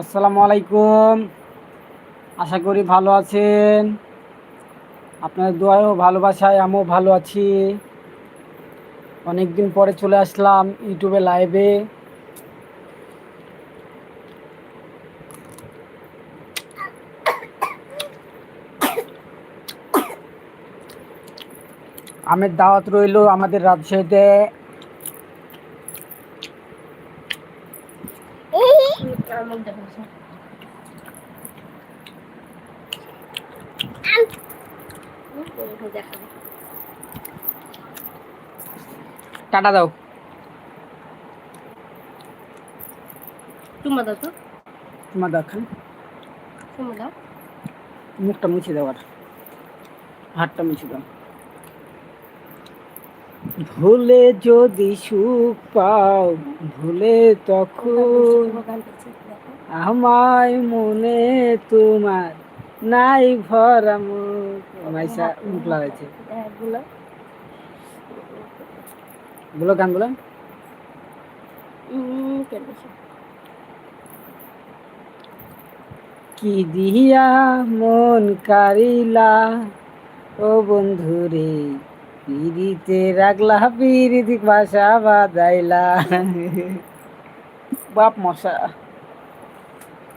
আসসালামু আলাইকুম। আশা করি ভালো আছেন। আপনাদের দোয়ায়ও ভালোবাসায় আমিও ভালো আছি। অনেক দিন পরে চলে আসলাম ইউটিউবে লাইভে। আমের দাওয়াত রইল আমাদের রাজশাহীতে। টাটা দাও। দাও তো। দেখান চুমা দাও। মুখটা মুছে দাও আর। হাতটা মুছে দাও। ভুলে যদি সুখ পাও ভুলে তখন আমায় মনে তোমার নাই ভরা মুখ মাইসা মুখ লাগাইছে বলো। গান বলো কি দিয়া মন কারিলা? ও বন্ধু রে পিড়িতে রাখলা পিড়িতি বাসা বাদাইলা বাপ মশা।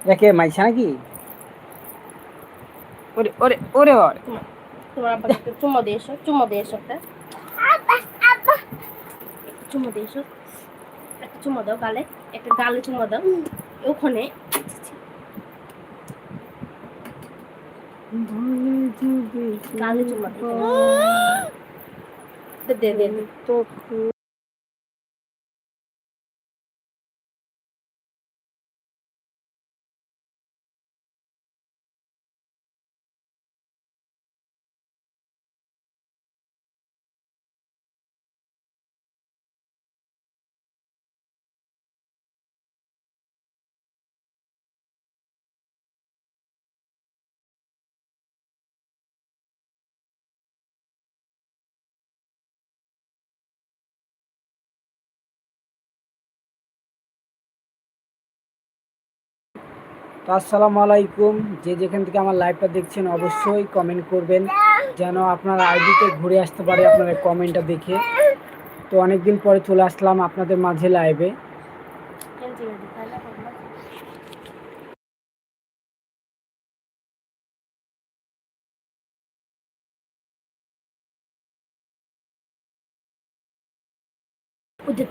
দেখে মাইছা নাকি? ওরে ওরে ওরে ওরে। তোমার আব্বা একটু চুমা দিয়ে এসো চুমা দিয়ে এসো একটা। চুমা দিয়ে এসো। একটা চুমা দাও গালে একটা গালে চুমা দাও। ওখানে। গালে চুমা দিতে দে দে দে দে। তো তো আসসালামু আলাইকুম। যে যেখান থেকে আমার লাইভটা দেখছেন অবশ্যই কমেন্ট করবেন। যেন আপনার আইডিতে ঘুরে আসতে পারে আপনার কমেন্টটা দেখে। তো অনেক দিন পরে চলে আসলাম আপনাদের মাঝে লাইভে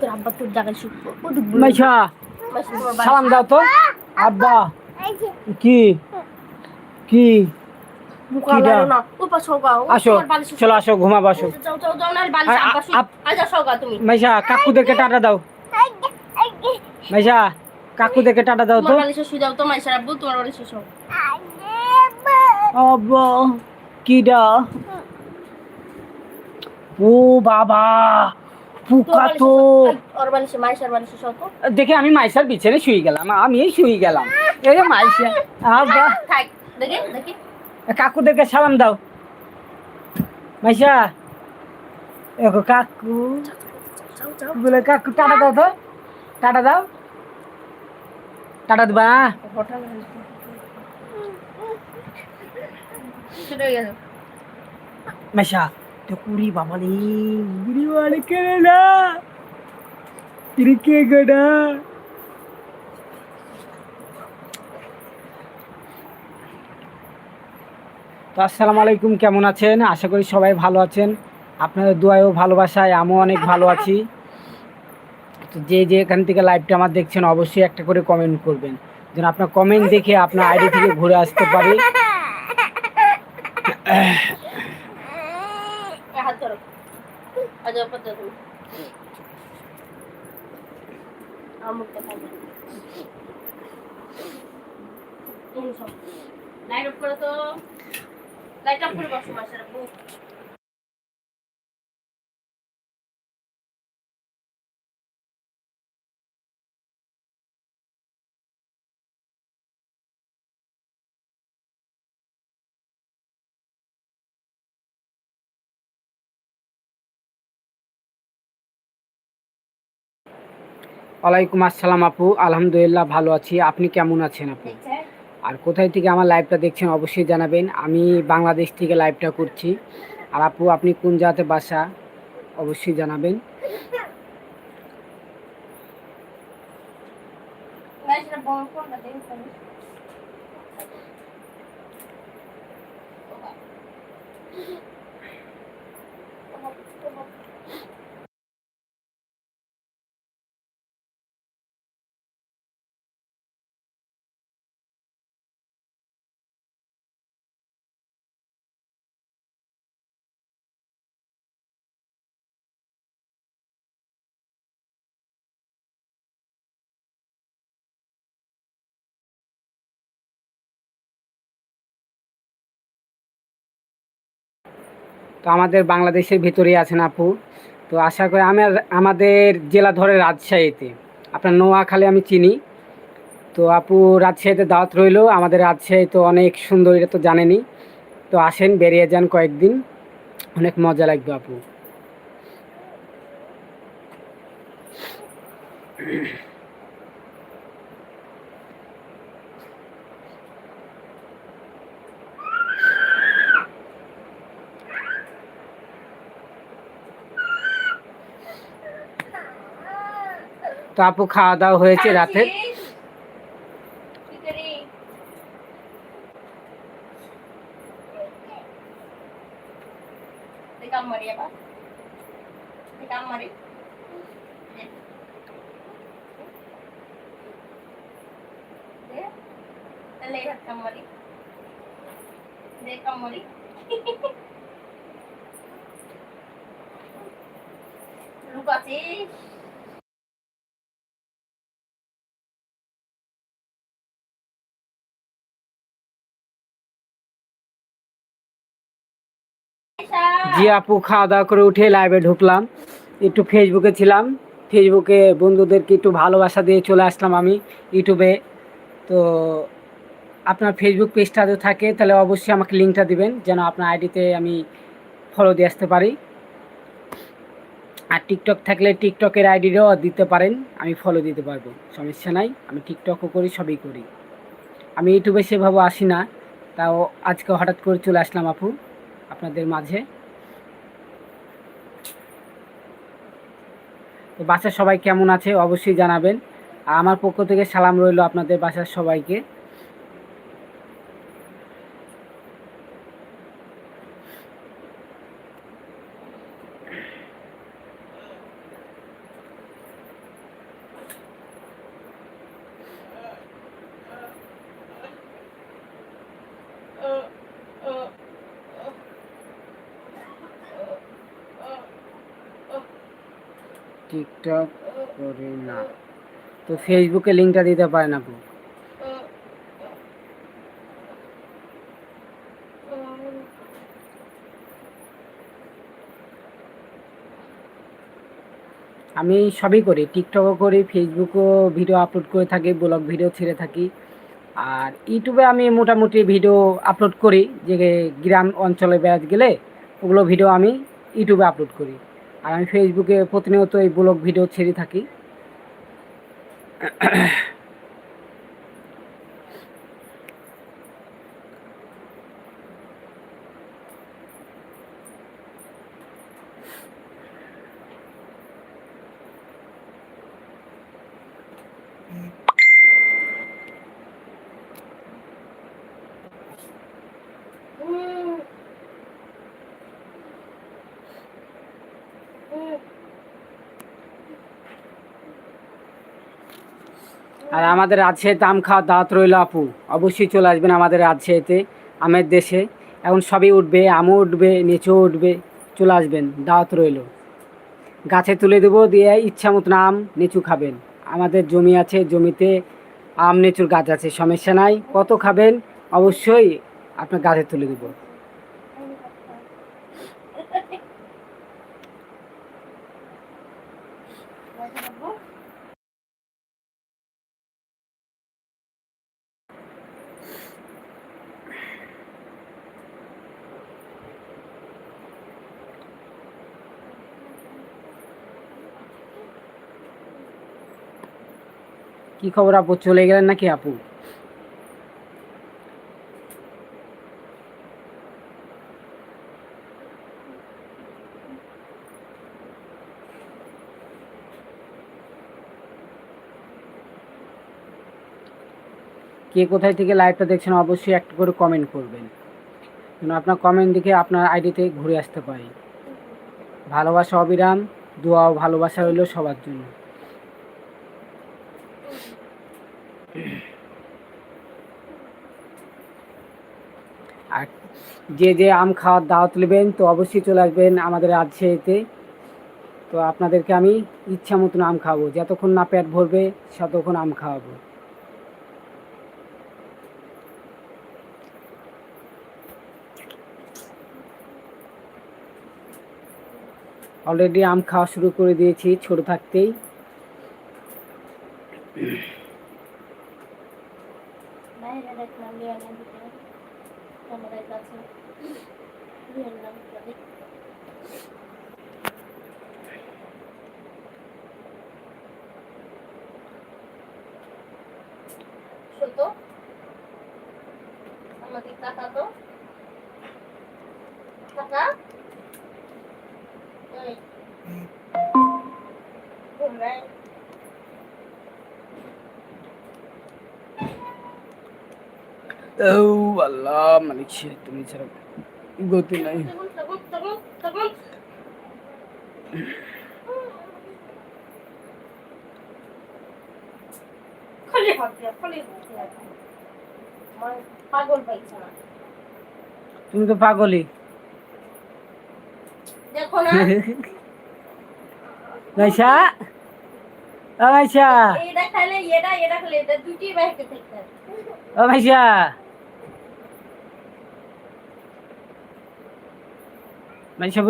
তোর আব্বা তোর জায়গায় শুকবো। সালাম দাও তো। আব্বা। কি? কি? আসো চলো আসো ঘুমাবো মাইশা কাকুদেরকে টাটা দাও। মাইশা কাকুদেরকে টাটা দাও তো। কিডা ও বাবা। পোকা তো। দেখে আমি মাইশার বিছানে শুয়ে গেলাম আমি শুয়ে গেলাম। এই মাইশা। আব্বা। কাকুদেরকে সালাম দাও। মাইশা। এগো কাকু। বলে কাকু টাটা দাও তো। টাটা দাও। টাটা দিবা। মাইশা তো কুড়ি বাবা রে বুড়ি বাড়ি কেনে না ইরে তো আসসালামু আলাইকুম কেমন আছেন আশা করি সবাই ভালো আছেন আপনাদের দোয়ায়ও ভালোবাসায় আমিও অনেক ভালো আছি তো যে যে এখান থেকে লাইভটা আমার দেখছেন অবশ্যই একটা করে কমেন্ট করবেন যেন আপনার কমেন্ট দেখে আপনার আইডি থেকে ঘুরে আসতে পারি হাত ধরো ধরো আমুকটা খাবে লাইট অফ করে তো। লাইট অফ করে বসো মাসের ওয়ালাইকুম আসসালাম আপু আলহামদুলিল্লাহ ভালো আছি আপনি কেমন আছেন আপনি আর কোথায় থেকে আমার লাইভটা দেখছেন অবশ্যই জানাবেন আমি বাংলাদেশ থেকে লাইভটা করছি আর আপু আপনি কোন জাতে বাসা অবশ্যই জানাবেন তো আমাদের বাংলাদেশের ভিতরেই আছেন আপু। তো আশা করি আমি আমাদের জেলা ধরে রাজশাহীতে। আপনার নোয়াখালী আমি চিনি। তো আপু, রাজশাহীতে দাওয়াত রইল। আমাদের রাজশাহী তো অনেক সুন্দর, এটা তো জানেনই। তো আসেন, বেরিয়ে যান কয়েকদিন। অনেক মজা লাগবে আপু। তো আপু খাওয়া দাওয়া হয়েছে রাতের কি করি জি আপু, খাওয়া দাওয়া করে উঠে লাইভে ঢুকলাম। একটু ফেসবুকে ছিলাম। ফেসবুকে বন্ধুদেরকে একটু ভালোবাসা দিয়ে চলে আসলাম আমি ইউটিউবে তো আপনার ফেসবুক পেজটা থাকে, তাহলে অবশ্যই আমাকে লিঙ্কটা দিবেন, যেন আপনার আইডিতে আমি ফলো দিয়ে আসতে পারি। আর টিকটক থাকলে টিকটকের আইডিটাও দিতে পারেন, আমি ফলো দিতে পারব, সমস্যা নাই, আমি টিকটকও করি, সবই করি। আমি ইউটিউবে সেভাবে আসি না, তাও আজকে হঠাৎ করে চলে আসলাম আপু, আপনাদের মাঝে তো বাসার সবাই কেমন আছে অবশ্যই জানাবেন। আমার পক্ষ থেকে সালাম রইল আপনাদের বাসার সবাইকে। টিকটক করি না। তো ফেসবুকে লিঙ্কটা দিতে পারেন আপু আমি সবই করি। টিকটকও করি ফেসবুকও ভিডিও আপলোড করে থাকি ব্লগ ভিডিও ছেড়ে থাকি। আর ইউটিউবে আমি মোটামুটি ভিডিও আপলোড করি, যে গ্রাম অঞ্চলে বেড়াতে গেলে ওগুলো ভিডিও আমি ইউটিউবে আপলোড করি। আর আমি ফেসবুকে প্রতিনিয়ত এই ব্লগ ভিডিও ছেড়ে থাকি। আর আমাদের রাজশাহীতে আম খাওয়ার দাওয়াত রইল আপু। অবশ্যই চলে আসবেন আমাদের রাজশাহীতে, আমের দেশে। এখন সবই উঠবে, আমও উঠবে, নিচেও উঠবে, চলে আসবেন, দাওয়াত রইল। গাছে তুলে দেবো, দিয়ে ইচ্ছা মতন আম, নিচু খাবেন। আমাদের জমি আছে, জমিতে আম, নিচুর গাছ আছে, সমস্যা নাই। কত খাবেন, অবশ্যই আপনার গাছে তুলে দেবো। কি খবর আপু? চলে গেলেন নাকি আপু? কে কোথায় থেকে লাইভটা দেখছেন অবশ্যই একটা করে কমেন্ট করবেন। যেন আপনার কমেন্ট দেখে আপনার আইডিতে ঘুরে আসতে পারি। ভালোবাসা অবিরাম, দোয়া ও ভালোবাসা হইল সবার জন্য। আর যে যে আম খাওয়ার দাওয়াত নেবেন, তো অবশ্যই চলে আসবেন আমাদের রাজশাহীতে। তো আপনাদেরকে আমি ইচ্ছা মতন আম খাওয়াবো। যতক্ষণ না পেট ভরবে, ততক্ষণ আম খাওয়াবো। অলরেডি আম খাওয়া শুরু করে দিয়েছি ছোট থাকতেই। বাইরে দেখলাম লিয়ানের ভিতরে আমাদের কাছে লিয়ানের ভিতরে ছোট ও আল্লাহ মালিক সে তুমি ছাড়া গতি নাই। তখন তখন তখন তখন খালি হাত দিয়া খালি হাত দিয়া আমার পাগল পাইছে না তুমি তো পাগলি দেখো না। নাইসা? নাইসা? এটা খাইলে এটা এটা খাইলে এটা দুটি বাইকে থাকতে ও নাইসা? নাইসা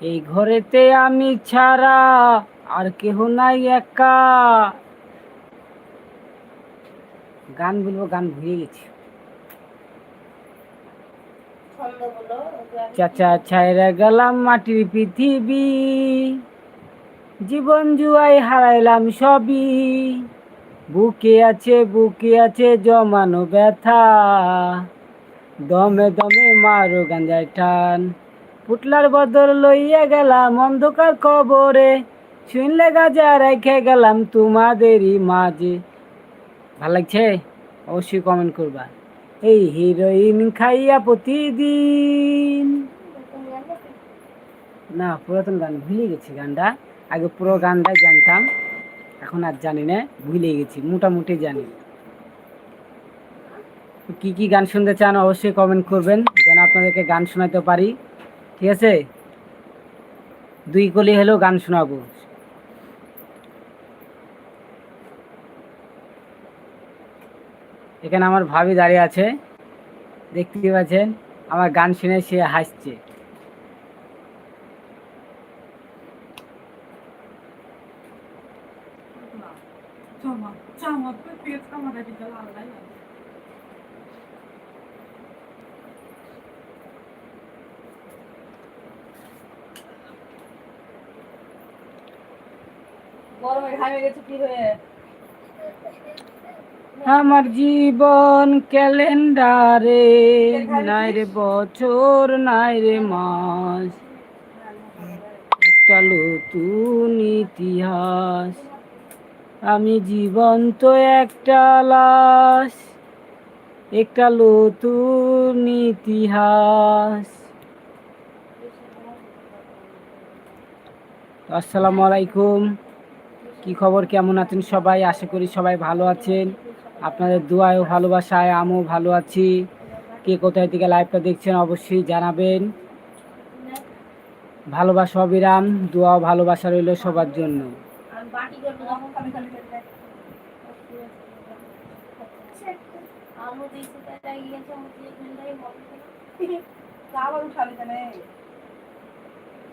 এই ঘরেতে আমি ছাড়া আর কেহ নাই একা। গান বলব গান ভুলে গেছি। চাচা ছাইরা গেলাম মাটির পৃথিবী। জীবন জুয়াই হারাইলাম সবই। বুকে আছে বুকে আছে জমানো ব্যথা। দমে দমে মারো গাঞ্জায় টান। পুটলার বদল লইয়া গেলাম অন্ধকার কবরে। শুনলে গাজা রেখে গেলাম তোমাদেরই মাঝে। ভালো লাগছে? অবশ্যই কমেন্ট করবা। এই হিরোইন খাইয়া প্রতিদিন। না, পুরাতন গান ভুলে গেছি গানটা। আগে পুরো গানটাই জানতাম। এখন আর জানি না, ভুলে গেছি, মোটামুটি জানি। কি কি গান শুনতে চান অবশ্যই কমেন্ট করবেন, যেন আপনাদেরকে গান শোনাতে পারি, ঠিক আছে? দুই কলি হলেও গান শোনাবো। এখানে আমার ভাবি দাঁড়িয়ে আছে দেখতে পাচ্ছেন, আমার গান শুনে সে হাসছে। গরমে ঘামে গেছে কি হয়ে? আমার জীবন ক্যালেন্ডারে নাই রে বছর নাই রে মাস। একটা নতুন ইতিহাস। আমি জীবন্ত একটা লাশ। একটা নতুন ইতিহাস। আসসালামু আলাইকুম। কি খবর? কেমন আছেন সবাই? আশা করি সবাই ভালো আছেন। আপনাদের দোয়ায় ও ভালোবাসায় আমিও ভালো আছি। কে কোথায় থেকে লাইভটা দেখছেন অবশ্যই জানাবেন। ভালোবাসা অবিরাম দোয়া ভালোবাসা রইল সবার জন্য। আবার উঠালি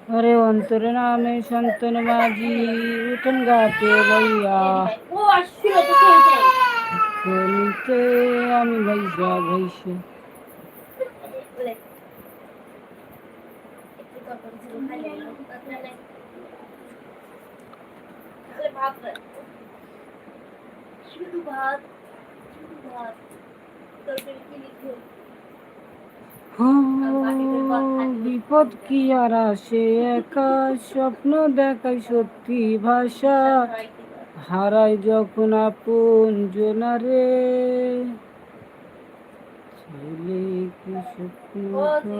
আরে অন্তরে নামে সন্তন মাঝি উঠন গাতে লইয়া ও আসছিল তো খেলতে খেলতে আমি ভাইসা ভাইসা। শুধু ভাত শুধু ভাত তরকারি কি লিখবে বিপদ কি আর আসে? একা স্বপ্ন দেখাই সত্যি ভাষা। হারাই যখন আপন জনারে। ছেলে কি ও যে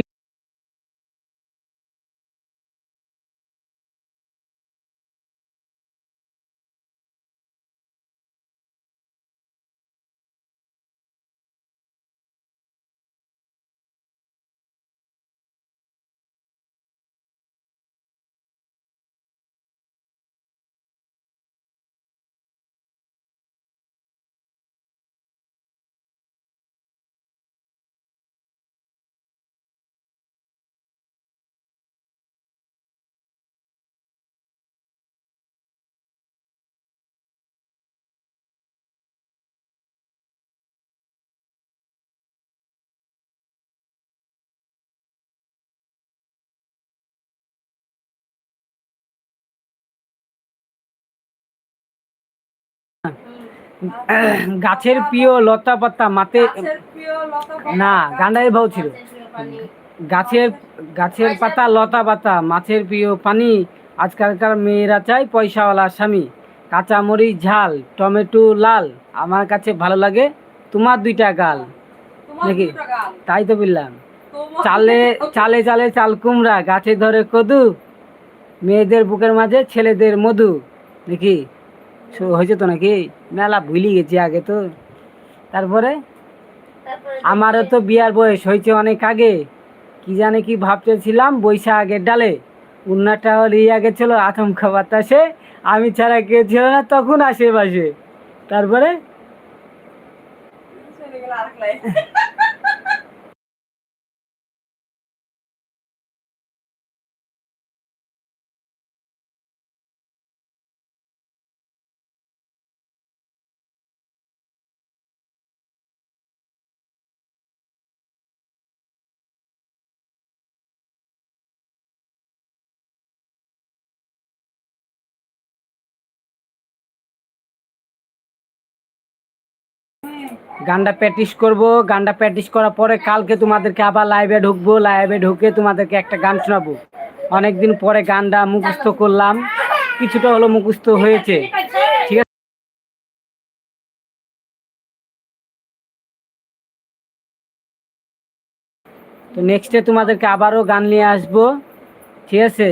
গাছের প্রিয় লতা পাতা মাতে না গান্ডারি ভাও ছিল। গাছের গাছের পাতা লতা পাতা মাছের প্রিয় পানি। আজকালকার মেয়েরা চায় পয়সাওয়ালা স্বামী। কাঁচামরিচ ঝাল টমেটো লাল। আমার কাছে ভালো লাগে তোমার দুইটা গাল। নাকি? তাই তো বললাম। চালে চালে চালে চাল কুমড়া গাছে ধরে কদু। মেয়েদের বুকের মাঝে ছেলেদের মধু। নাকি? হয়েছে তো নাকি? মেলা ভুলি গেছি আগে তো। তারপরে? আমারও তো বিয়ার বয়স হয়েছে অনেক আগে। কি জানে কি ভাবতেছিলাম বৈশা আগের ডালে উন্নাটা লিয়া গেছিল আচমকা বাতাসে। আমি ছাড়া কেউ ছিল না তখন আশেপাশে। তারপরে? গানটা প্র্যাকটিস করব। গানটা প্র্যাকটিস করার পরে কালকে তোমাদেরকে আবার লাইভে ঢুকবো। লাইভে ঢুকে তোমাদেরকে একটা গান শোনাবো। অনেকদিন পরে গানটা মুখস্থ করলাম। কিছুটা হলো মুখস্থ হয়েছে। ঠিক আছে? তো নেক্সটে তোমাদেরকে আবারও গান নিয়ে আসব। ঠিক আছে?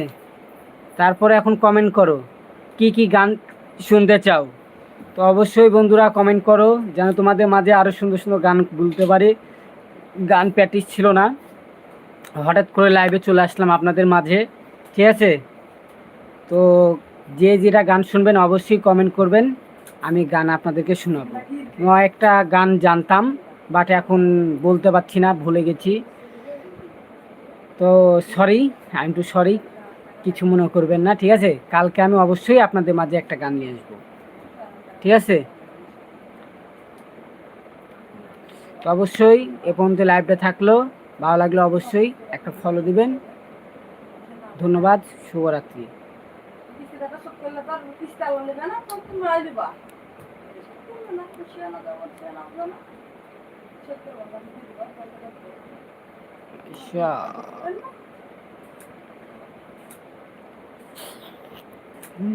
তারপরে এখন কমেন্ট করো। কি কি গান শুনতে চাও? তো অবশ্যই বন্ধুরা কমেন্ট করো, যেন তোমাদের মাঝে আরও সুন্দর সুন্দর গান বলতে পারি। গান প্র্যাকটিস ছিল না। হঠাৎ করে লাইভে চলে আসলাম আপনাদের মাঝে। ঠিক আছে? তো যে যেটা গান শুনবেন অবশ্যই কমেন্ট করবেন। আমি গান আপনাদেরকে শোনাবো। একটা গান জানতাম বাট এখন বলতে পারছি না, ভুলে গেছি। তো sorry I am too sorry কিছু মনে করবেন না, ঠিক আছে? কালকে আমি অবশ্যই আপনাদের মাঝে একটা গান নিয়ে আসব। ঠিক আছে? তো অবশ্যই এ পর্যন্ত লাইভটা থাকল। ভালো লাগলে অবশ্যই একটা ফলো দিবেন। ধন্যবাদ, শুভরাত্রি। আর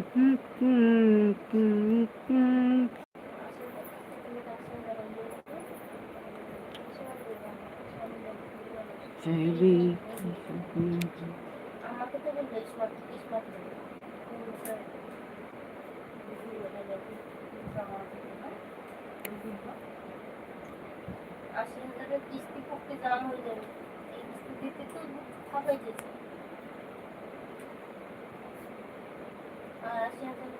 কিস্তি পড়তে জাম হয়ে যাবে। এই কিস্তি দিতে তো খাবাই যেছে আর আশি হাজার